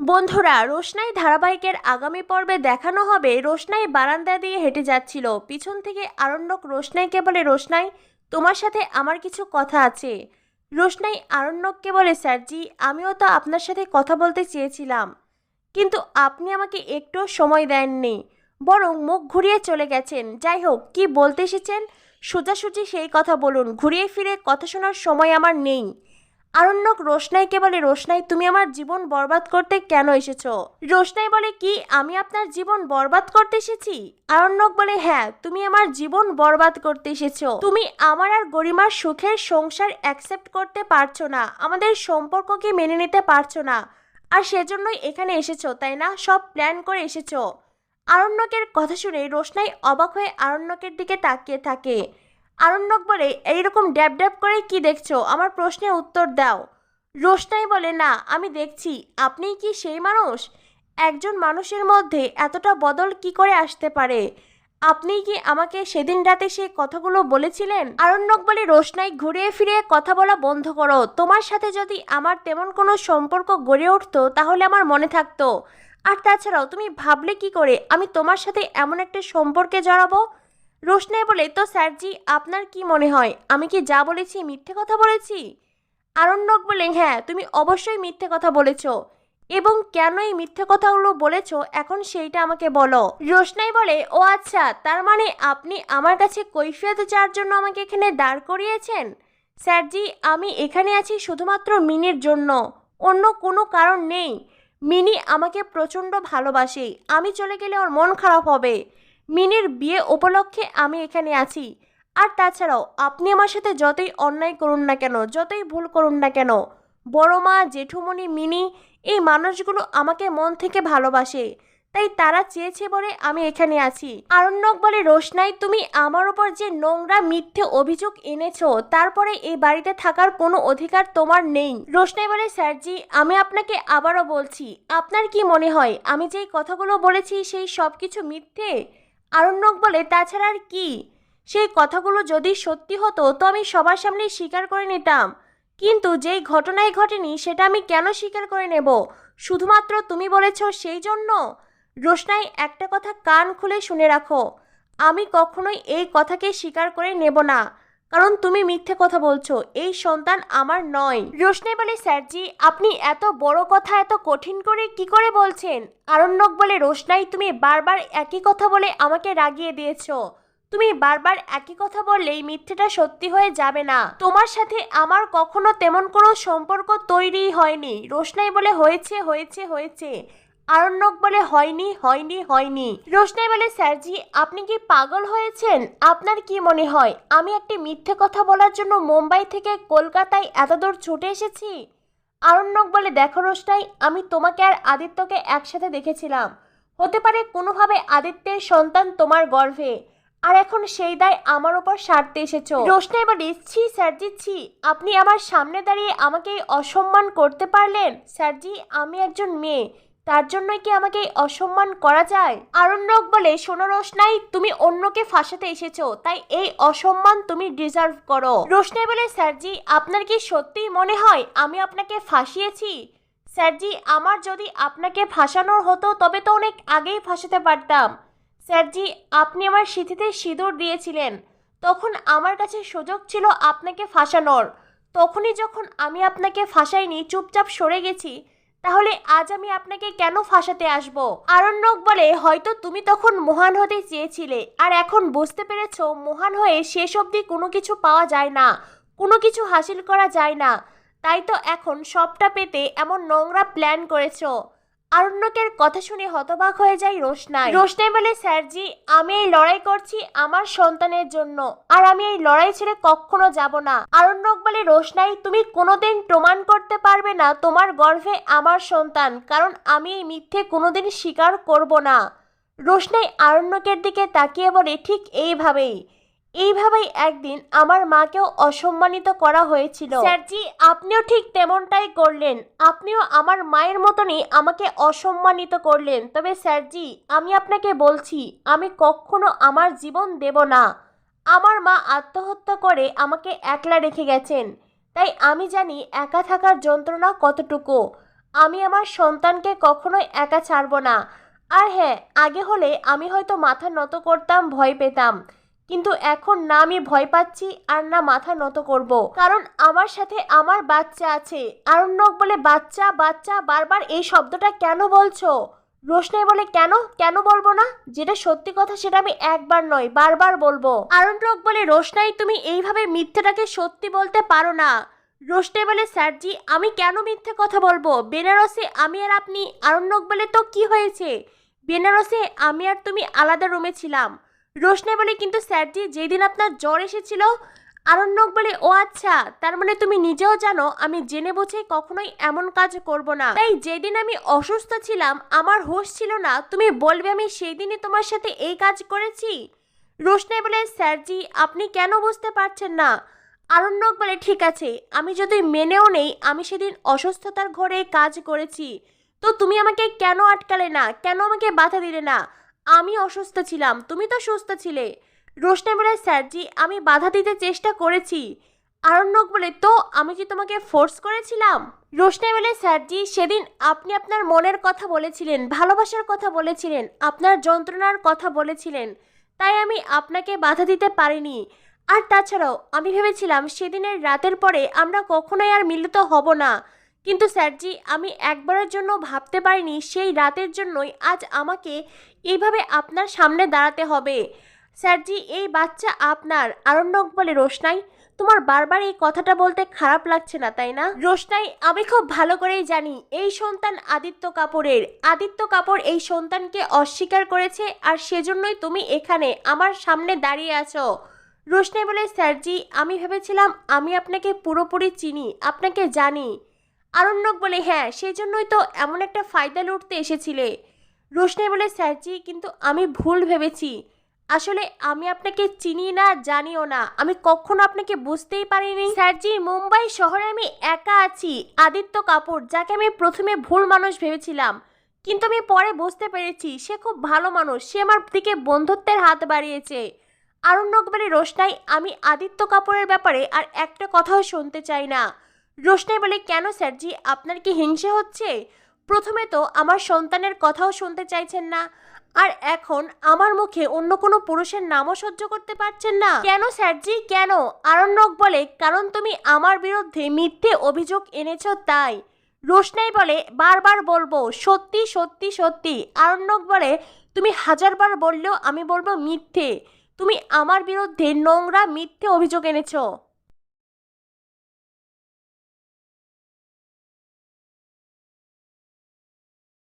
বন্ধুরা, রোশনাই ধারাবাহিকের আগামী পর্বে দেখানো হবে রোশনাই বারান্দা দিয়ে হেঁটে যাচ্ছিল। পিছন থেকে আরণ্যক রোশনাইকে বলে, রোশনাই, তোমার সাথে আমার কিছু কথা আছে। রোশনাই আরণ্যককে বলে স্যারজি আমিও তো আপনার সাথে কথা বলতে চেয়েছিলাম, কিন্তু আপনি আমাকে একটু সময় দেননি, বরং মুখ ঘুরিয়ে চলে গেছেন। যাই হোক, কি বলতে এসেছেন? সোজাসুজি সেই কথা বলুন। ঘুরিয়ে ফিরে কথা শোনার সময় আমার নেই। আরণ্যক রোশনাইকে বলে, রোশনাই, তুমি আমার জীবন বরবাদ করতে কেন এসেছ? রোশনাই বলে, কি, আমি আপনার জীবন বরবাদ করতে এসেছি? আরণ্যক বলে হ্যাঁ তুমি আমার জীবন বরবাদ করতে এসেছ। তুমি আমার আর গরিমার সুখের সংসার অ্যাকসেপ্ট করতে পারছ না। আমাদের সম্পর্ককে মেনে নিতে পারছ না। আর সেজন্যই এখানে এসেছ, তাই না? সব প্ল্যান করে এসেছ। আরণ্যকের কথা শুনে রোশনাই অবাক হয়ে আরণ্যকের দিকে তাকিয়ে থাকে। আরণ্যক বলে, এইরকম ড্যাব ড্যাব করে কি দেখছ? আমার প্রশ্নের উত্তর দাও। রোশনাই বলে, না, আমি দেখছি। আপনি কি সেই মানুষ? একজন মানুষের মধ্যে এতটা বদল কি করে আসতে পারে? আপনি কি আমাকে সেদিন রাতে সেই কথাগুলো বলেছিলেন? আরণ্যক বলে, রোশনাই, ঘুরিয়ে ফিরিয়ে কথা বলা বন্ধ করো। তোমার সাথে যদি আমার তেমন কোনো সম্পর্ক গড়ে উঠতো, তাহলে আমার মনে থাকতো। আর তাছাড়াও, তুমি ভাবলে কি করে? আমি তোমার সাথে এমন একটা সম্পর্কে জড়াবো? রোশনাই বলে, তো স্যারজি, আপনার কি মনে হয়? আমি কি যা বলেছি মিথ্যে কথা বলেছি? আরণ্যক বলে হ্যাঁ তুমি অবশ্যই মিথ্যে কথা বলেছ। এবং কেন এই মিথ্যে কথাগুলো বলেছ, এখন সেইটা আমাকে বলো। রোশনাই বলে, ও আচ্ছা তার মানে আপনি আমার কাছে কৈফিয়ত চাওয়ার জন্য আমাকে এখানে দাঁড় করিয়েছেন? স্যারজি, আমি এখানে আছি শুধুমাত্র মিনির জন্য। অন্য কোনো কারণ নেই। মিনি আমাকে প্রচণ্ড ভালোবাসে। আমি চলে গেলে ওর মন খারাপ হবে। মিনির বিয়ে উপলক্ষে আমি এখানে আছি। আর তাছাড়াও, আপনি আমার সাথে যতই অন্যায় করুন না কেন, যতই ভুল করুন না কেন, বড় মা, জেঠুমণি, মিনি, এই মানুষগুলো আমাকে মন থেকে ভালোবাসে। তাই তারা চেয়েছে বলে আমি এখানে আছি। আরণ্যক বলে রোশনাই, তুমি আমার ওপর যে নোংরা মিথ্যে অভিযোগ এনেছো, তারপরে এই বাড়িতে থাকার কোনো অধিকার তোমার নেই। রোশনাই বলে, স্যারজি, আমি আপনাকে আবারও বলছি, আপনার কি মনে হয়, আমি যেই কথাগুলো বলেছি, সেই সব কিছু মিথ্যে? আরণ্যক বলে, তাছাড়া আর কি? সেই কথাগুলো যদি সত্যি হতো, তো আমি সবার সামনে স্বীকার করে নিতাম। কিন্তু যেই ঘটনাই ঘটেনি, সেটা আমি কেন স্বীকার করে নেব? শুধুমাত্র তুমি বলেছ সেই জন্য? রোশনাই একটা কথা কান খুলে শুনে রাখো, আমি কখনোই এই কথাকে স্বীকার করে নেব না। কারণ তুমি মিথ্যে কথা বলছো। এই সন্তান আমার নয়। রোশনাই বলে, স্যারজি, আপনি এত বড় কথা, এত কঠিন করে কি করে বলছেন? আরণ্যক বলে, রোশনাই, তুমি বারবার একই কথা বলে আমাকে রাগিয়ে দিয়েছ। তুমি বারবার একই কথা বললেই মিথ্যেটা সত্যি হয়ে যাবে না। তোমার সাথে আমার কখনো তেমন কোনো সম্পর্ক তৈরি হয়নি। রোশনাই বলে, হয়েছে হয়েছে হয়েছে। আরণ্যক বলে হয়নি হয়নি হয়নি। রোশনাই বলে, স্যারজি, আপনি কি পাগল হয়েছেন? আপনার কি মনে হয়? আমি একটি মিথ্যে কথা বলার জন্য মুম্বাই থেকে কলকাতায় এতদূর ছুটে এসেছি? আরণ্যক বলে, দেখো রোশনাই, আমি তোমাকে আর আদিত্যকে একসাথে দেখেছিলাম। হতে পারে কোনোভাবে আদিত্যের সন্তান তোমার গর্ভে। আর এখন সেই দায় আমার ওপর সারতে এসেছ। রোশনাই বলে, ছি, স্যারজি, ছি, আপনি আমার সামনে দাঁড়িয়ে আমাকে অসম্মান করতে পারলেন? স্যারজি, আমি একজন মেয়ে। তার জন্যই কি আমাকে অসম্মান করা যায়? আরণ্যক বলে, শোনো রোশনাই, তুমি অন্যকে ফাঁসাতে এসেছ, তাই এই অসম্মান তুমি ডিজার্ভ করো। রোশনাই বলে স্যারজি আপনার কি সত্যিই মনে হয় আমি আপনাকে ফাঁসিয়েছি? স্যারজি আমার যদি আপনাকে ফাঁসানোর হতো, তবে তো অনেক আগেই ফাঁসাতে পারতাম। স্যারজি আপনি আমার সিঁথিতে সিঁদুর দিয়েছিলেন। তখন আমার কাছে সুযোগ ছিল আপনাকে ফাঁসানোর। তখনই যখন আমি আপনাকে ফাঁসাইনি, চুপচাপ সরে গেছি। তাহলে আজ আমি আপনাকে কেন ফাঁসাতে আসব? আরণ্যক বলে, হয়তো তুমি তখন মহান হতে চেয়েছিলে। আর এখন বুঝতে পেরেছ, মহান হয়ে শেষ অবধি কোনো কিছু পাওয়া যায় না। কোনো কিছু হাসিল করা যায় না। তাই তো এখন সবটা পেতে এমন নোংরা প্ল্যান করেছ। আরণ্যকের কথা শুনে হতবাক হয়ে যায় রোশনাই। রোশনাই বলে স্যারজি আমি এই লড়াই করছি আমার সন্তানের জন্য। আর আমি এই লড়াই ছেড়ে কখনো যাব না। আরণ্যক বলে, রোশনাই, তুমি কোনোদিন প্রমাণ করতে পারবে না তোমার গর্ভে আমার সন্তান, কারণ আমি এই মিথ্যে কোনোদিন স্বীকার করব না। রোশনাই আরণ্যকের দিকে তাকিয়ে বলে, ঠিক এইভাবেই। এইভাবেই একদিন আমার মাকেও অসম্মানিত করা হয়েছিল। স্যারজি, আপনিও ঠিক তেমনটাই করলেন। আপনিও আমার মায়ের মতনই আমাকে অসম্মানিত করলেন। তবে স্যারজি, আমি আপনাকে বলছি, আমি কখনো আমার জীবন দেব না। আমার মা আত্মহত্যা করে আমাকে একলা রেখে গেছেন। তাই আমি জানি একা থাকার যন্ত্রণা কতটুকু। আমি আমার সন্তানকে কখনোই একা ছাড়বো না। আর হ্যাঁ আগে হলে আমি হয়তো মাথা নত করতাম, ভয় পেতাম। কিন্তু এখন না আমি ভয় পাচ্ছি আর না মাথা নত করব। কারণ আমার সাথে আমার বাচ্চা আছে। আরণ্যক বলে, বাচ্চা বাচ্চা, বারবার এই শব্দটা কেন বলছো? রোশনাই বলে, কেন? কেন বলব না? যেটা সত্যি কথা সেটা আমি একবার নয়, বারবার বলব। আরণ্যক বলে, রোশনাই, তুমি এইভাবে মিথ্যেটাকে সত্যি বলতে পারো না। রোশনাই বলে, স্যারজি, আমি কেন মিথ্যে কথা বলব? বেনারসে আমি আর আপনি আরণ্যক বলে, তো কি হয়েছে? বেনারসে আমি আর তুমি আলাদা রুমে ছিলাম। রোশনাই বলে কিন্তু স্যারজি যেদিন আপনার জ্বর এসেছিল, আরণ্যক বলে, ও আচ্ছা তার মানে তুমি নিজেও জানো, আমি জেনে বুঝে কখনোই এমন কাজ করব না। তাই যেদিন আমি অসুস্থ ছিলাম, আমার হোশ ছিল না, তুমি বলবে আমি সেই দিনই তোমার সাথে এই কাজ করেছি? রোশনাই বলে, স্যারজি, আপনি কেন বুঝতে পারছেন না? আরণ্যক বলে, ঠিক আছে, আমি যদি মেনেও নেই, আমি সেদিন অসুস্থতার ঘরে কাজ করেছি। তো তুমি আমাকে কেন আটকালে না? কেন আমাকে বাধা দিলে না? আমি অসুস্থ ছিলাম, তুমি তো সুস্থ ছিলে। রোশনাই বলে স্যারজি আমি বাধা দিতে চেষ্টা করেছি। আরণ্যক বলে, তো, আমি কি তোমাকে ফোর্স করেছিলাম? রোশনাই বলে স্যারজি সেদিন আপনি আপনার মনের কথা বলেছিলেন, ভালোবাসার কথা বলেছিলেন, আপনার যন্ত্রণার কথা বলেছিলেন। তাই আমি আপনাকে বাধা দিতে পারিনি। আর তাছাড়াও, আমি ভেবেছিলাম সেদিনের রাতের পরে আমরা কখনোই আর মিলিত হব না। কিন্তু স্যারজি, আমি একবারের জন্য ভাবতে পারিনি সেই রাতের জন্যই আজ আমাকে এইভাবে আপনার সামনে দাঁড়াতে হবে। স্যারজি, এই বাচ্চা আপনার আরণ্যক বলে রোশনাই, তোমার বারবার এই কথাটা বলতে খারাপ লাগছে না, তাই না? রোশনাই, আমি খুব ভালো করেই জানি এই সন্তান আদিত্য কাপুরের, আদিত্য কাপুর এই সন্তানকে অস্বীকার করেছে আর সেজন্যই তুমি এখানে আমার সামনে দাঁড়িয়ে আছো। রোশনাই বলে, স্যারজি, আমি ভেবেছিলাম আমি আপনাকে পুরোপুরি চিনি, আপনাকে জানি। আরণ্যক বলে হ্যাঁ সেই জন্যই তো এমন একটা ফায়দা লুটতে এসেছিলে। রোশনাই বলে স্যারজি কিন্তু আমি ভুল ভেবেছি। আসলে আমি আপনাকে চিনি না, জানিও না। আমি কখনো আপনাকে বুঝতেই পারিনি। স্যারজি মুম্বাই শহরে আমি একা আছি, আদিত্য কাপুর, যাকে আমি প্রথমে ভুল মানুষ ভেবেছিলাম। কিন্তু আমি পরে বুঝতে পেরেছি, সে খুব ভালো মানুষ, সে আমার দিকে বন্ধুত্বের হাত বাড়িয়েছে। আরণ্যক বলে, রোশনাই, আমি আদিত্য কাপুরের ব্যাপারে আর একটা কথাও শুনতে চাই না। রোশনাই বলে, কেন স্যারজি? আপনার কি হিংসে হচ্ছে? প্রথমে তো আমার সন্তানের কথাও শুনতে চাইছেন না, আর এখন আমার মুখে অন্য কোনো পুরুষের নামও সহ্য করতে পারছেন না। কেন স্যারজি? কেন? আরণ্যক বলে, কারণ তুমি আমার বিরুদ্ধে মিথ্যে অভিযোগ এনেছো তাই। রোশনাই বলে, বারবার বলব, সত্যি সত্যি সত্যি। আরণ্যক বলে, তুমি হাজারবার বললেও আমি বলব মিথ্যে। তুমি আমার বিরুদ্ধে নোংরা মিথ্যে অভিযোগ এনেছো।